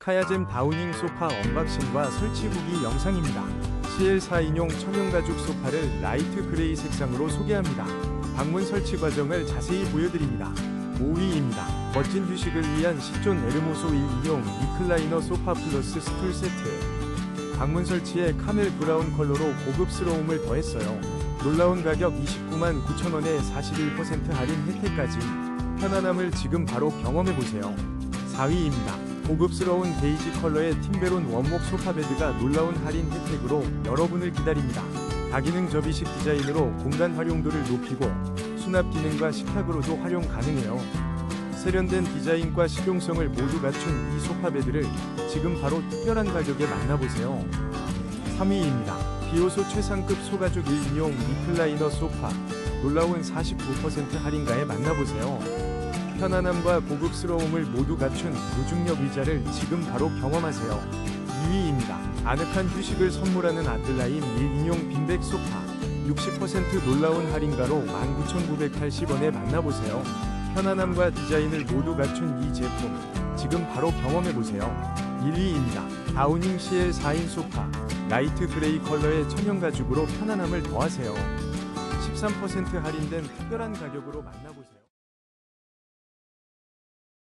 카야잼 다우닝 소파 언박싱과 설치 후기 영상입니다. CL4인용 청용가죽 소파를 라이트 그레이 색상으로 소개합니다. 방문 설치 과정을 자세히 보여드립니다. 5위입니다. 멋진 휴식을 위한 시존 에르모소 1인용 리클라이너 소파 플러스 스툴 세트. 방문 설치에 카멜 브라운 컬러로 고급스러움을 더했어요. 놀라운 가격 29만 9천원에 41% 할인 혜택까지 편안함을 지금 바로 경험해보세요. 4위입니다. 고급스러운 베이지 컬러의 팀베론 원목 소파 베드가 놀라운 할인 혜택으로 여러분을 기다립니다. 다기능 접이식 디자인으로 공간 활용도를 높이고 수납 기능과 식탁으로도 활용 가능해요. 세련된 디자인과 실용성을 모두 갖춘 이 소파 베드를 지금 바로 특별한 가격에 만나보세요. 3위입니다. 비오소 최상급 소가죽 1인용 리클라이너 소파 놀라운 49% 할인가에 만나보세요. 편안함과 고급스러움을 모두 갖춘 무중력 의자를 지금 바로 경험하세요. 2위입니다. 아늑한 휴식을 선물하는 아틀라인 1인용 빈백 소파 60% 놀라운 할인가로 19,980원에 만나보세요. 편안함과 디자인을 모두 갖춘 이 제품 지금 바로 경험해보세요. 1위입니다. 다우닝 CL 4인 소파 라이트 그레이 컬러의 천연 가죽으로 편안함을 더하세요. 13% 할인된 특별한 가격으로 만나보세요.